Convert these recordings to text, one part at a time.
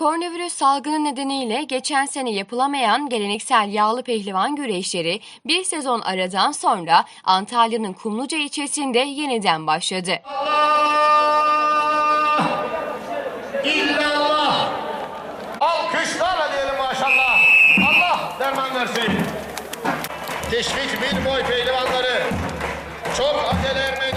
Koronavirüs salgını nedeniyle geçen sene yapılamayan geleneksel yağlı pehlivan güreşleri bir sezon aradan sonra Antalya'nın Kumluca ilçesinde yeniden başladı. İllallah. Alkışlarla diyelim maşallah. Allah derman versin. Teşvik bir boy pehlivanları. Çok acele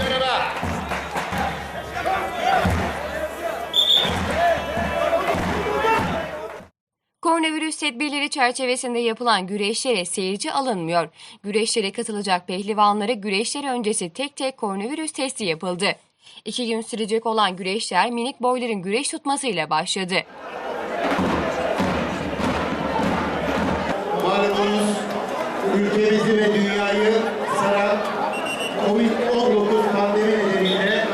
Koronavirüs tedbirleri çerçevesinde yapılan güreşlere seyirci alınmıyor. Güreşlere katılacak pehlivanlara güreşler öncesi tek tek koronavirüs testi yapıldı. İki gün sürecek olan güreşler minik boyların güreş tutmasıyla başladı. Malumunuz ülkemizi ve dünyayı saran Covid-19 pandemi nedeniyle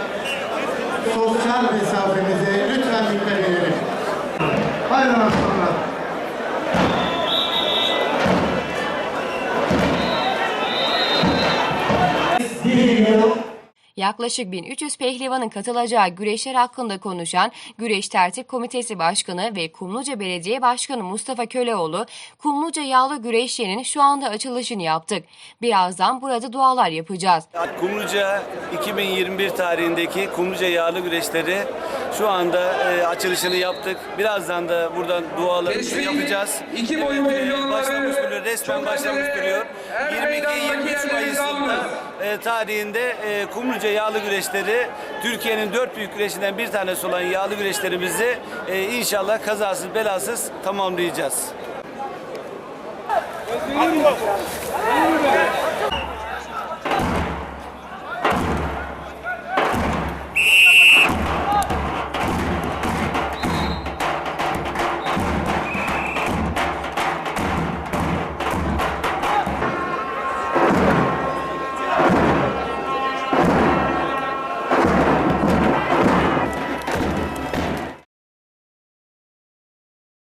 sosyal mesafemize lütfen dikkat edelim. Haydi Yaklaşık 1300 pehlivanın katılacağı güreşler hakkında konuşan Güreş Tertip Komitesi Başkanı ve Kumluca Belediye Başkanı Mustafa Köleoğlu, Kumluca Yağlı Güreşleri'nin şu anda açılışını yaptık. Birazdan burada dualar yapacağız. Kumluca 2021 tarihindeki Kumluca yağlı güreşleri şu anda e, açılışını yaptık. Birazdan da buradan dualarımızı yapacağız. iki boyun Evet, e, başlamış duruyor. Resmen başlamış duruyor. her meydandan 22-23 kendinizi Mayıs'ta. E, tarihinde e, Kumluca yağlı güreşleri Türkiye'nin dört büyük güreşinden bir tanesi olan yağlı güreşlerimizi e, inşallah kazasız belasız tamamlayacağız.